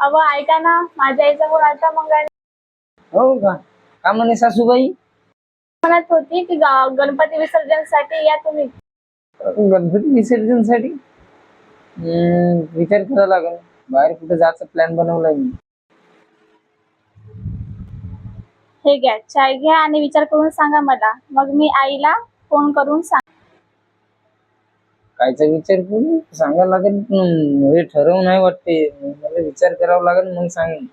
अहो ऐका ना. माझ्या आईचा फोन आलता मग हो का? का म्हणे सासूबाई? म्हणत होती की गा- गणपती विसर्जनसाठी या तुम्ही. गणपती विसर्जनसाठी? हम्म, विचार करावा लागेल. बाहेर कुठे जायचा प्लॅन बनवलाय मी. हे घ्या चाय घ्या आणि विचार करून सांगा मला. मग मी आईला फोन करून सांग कायचा विचार करू? सांगायला लागेल. हे ठरवून नाही वाटते. मला विचार करावा लागेल मग सांगेन.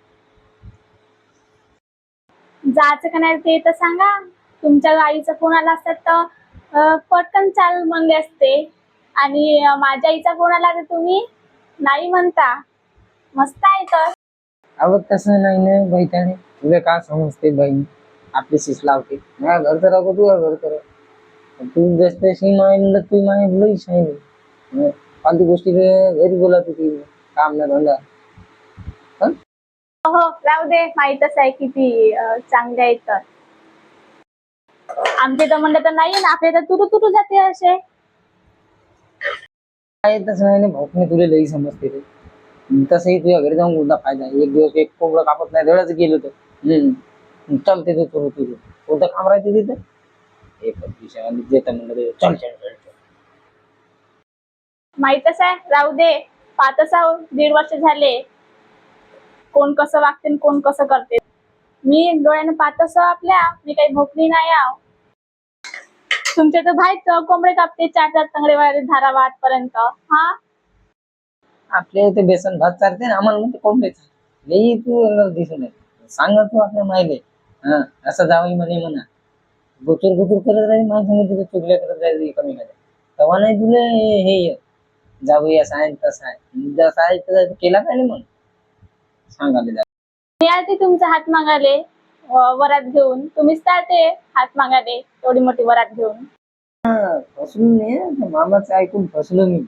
जायचं का नाही ते तर सांगा. तुमच्या आईचा फोन आला असता तर अं, पटकन चाल म्हणले असते. आणि अं, माझ्या आईचा फोन आला तर तुम्ही नाही म्हणता. मस्त आहे तर. अहो तसं नाही ना त्याने तुला का समजते बाई आपली शिस लावते. माझ्या घरचं राहतो तुझ्या घरचं राह तू जसं तशी माहिती तू माहिती लई शाहिली फालतू गोष्टी घरी बोलत होती काम ना धंदा. हो? राहू दे. माहीतच आहे किती अं, चांगले आहेत तर. आमचे तर म्हणलं तर नाही ना. आपले तर तुरु तुरु जाते असे. काय तसं नाही ना भाऊने तुला लई समजते रे. तसंही तुझ्या घरी जाऊन कोणता फायदा आहे? एक दिवस एक कोंबडं कापत नाही धडच गेलो तर. हम्म चालते तर तुझं तुझं कोणतं काम राहते तिथं. एक विषय देता म्हणलं ते चल चल चल चल. माहीतच आहे राहू दे. पाहतच आहो दीड वर्ष झाले. कोण कसं वागते आणि कोण कसं करते. मी डोळ्याने पाहतच आहो आपल्या. मी काही भोकली नाही आहो. तुमचे तर भाईच कोंबडे कापते चार चार तंगडे वाले धारा वाट पर्यंत हा? आपल्या इथे बेसन भात चालते ना आम्हाला म्हणते कोंबडे चालते लई तू दिसून आहे सांग तू आपल्या माहिले हा असं जावं म्हणे म्हणा. गुचूर गुचूर करत राहील माझ्या तिथे चुकल्या करत राहील कमी मध्ये तेव्हा नाही तुला हे हे ये. जाऊ असं आहे तसं आहे जसं आहे तसं केला पाहिजे मग? सांगाले मी तुमचा हात मागाले वरात घेऊन. तुम्हीच आलते हात मागाले एवढी मोठी वरात घेऊन. फसलो नाही मामाचं ऐकून फसलो मी.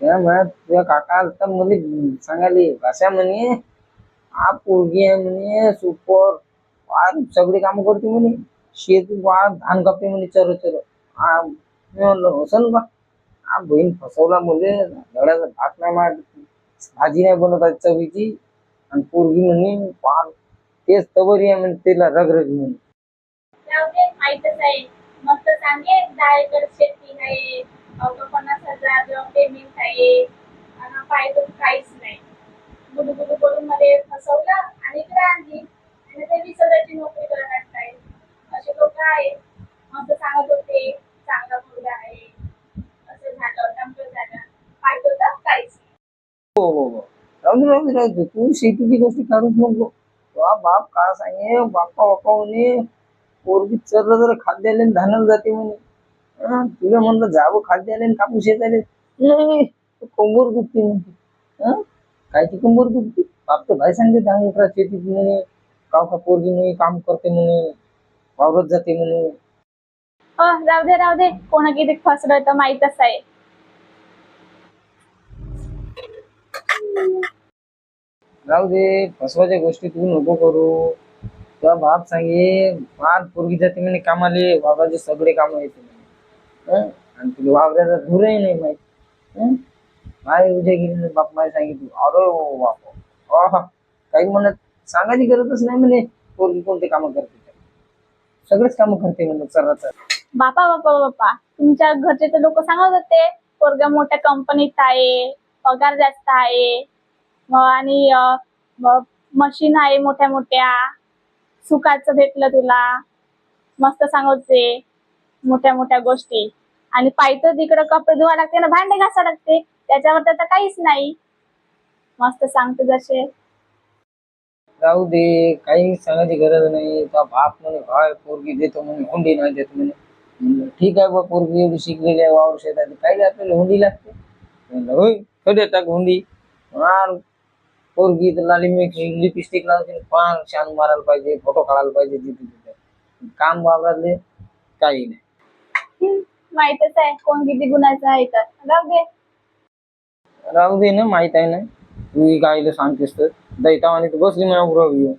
तुझ्या काका आलता मला सांगाले भाषा म्हणे हा पोरगी आहे म्हणे सुपर. फार सगळे काम करते म्हणे. शेत वा धान कापते म्हणे चर चर. हा मी म्हणलं होसन बा हा बहीण फसवला मुले धड्याचा भात नाही मार भाजी नाही बनवत आहे चवीची. आणि पोरगी म्हणे फार तेच तवरी आहे म्हणे तिला रगरगी म्हणे. जाऊ दे, माहीतच आहे. मस्त सांगे दहा एकर शेती आहे पन्नास हजार पेमेंट आहे आणि फायदा काहीच नाही गुडू गुडू करून मध्ये फसवलं आणि इकडे आणली आणि ते वीस हजारची नोकरी करत असताय असे लोक आहेत असं सांगत होते चांगला मुलगा आहे. असं झालं टमकं झालं. काय होतं काहीच हो हो हो. राहू दे राहू दे राहू दे. तू शेतीची गोष्टी काढूच नको तुझा बाप का सांगे? बाप्पा बाप्पा म्हणे पोरगी चरलं जर खाद्याला धानाला जाते म्हणे. हं, तुला म्हणलं जावं खाद्याला आणि कापूस येताले नाही कंबर दुखते म्हणते हं? कायची कंबर दुखते? बाप तर भाई सांगते दहा एकर शेतीत म्हणे काव का पोरगी म्हणे काम करते म्हणे वावरत जाते म्हणे. राहू दे राहू दे कोणा किती फसलं तर माहीतच आहे राहू दे फसवाच्या गोष्टी तू नको करू तुझा बाप सांगे फार पोरगी जाते म्हणे कामाले बाबाचे सगळे काम येते म्हणे हं? आणि तुला वावराला धुरही नाही माहीत हं? माय उद्या गेली बाप माय सांगितलं अरे हो बाप आहा. काही म्हणत सांगायची गरजच नाही म्हणे पोरगी कोणते कामं करते ते. सगळेच कामं करते म्हणे चराचं बापा बापा बापा तुमच्या घरचे तर लोक सांगत होते पोरगा मोठ्या कंपनीत आहे पगार जास्त आहे आणि मशीन आहे मोठ्या मोठ्या सुखाचं भेटलं तुला मस्त सांगते मोठ्या मोठ्या गोष्टी. आणि पाहिजे तिकडं कपडे धुवा लागते ना भांडे घासा लागते त्याच्यावर तर काहीच नाही. मस्त सांगते जसे. राहू दे काही सांगायची गरज नाही बाप म्हणे भाय पोरगी देतो म्हणे हुंडी नाही देत म्हणे. ठीक आहे बा पोरगी एवढी शिकलेली आहे वावर शेतात काही आपल्याला हुंडी लागते. म्हणलं होय कधी टाक हुंडी? मार पोरगी तर लाली लिपस्टिक लावते पान शान मारायला पाहिजे फोटो काढायला पाहिजे तिथे तिथे. काम वावरातले काही नाही. माहीतच आहे कोण किती गुणाचं आहे तर राहू दे. राहू दे ना माहीत आहे ना. तू गाईला सांगतेस तर. दैतावाने तर बसली बरोबर येऊन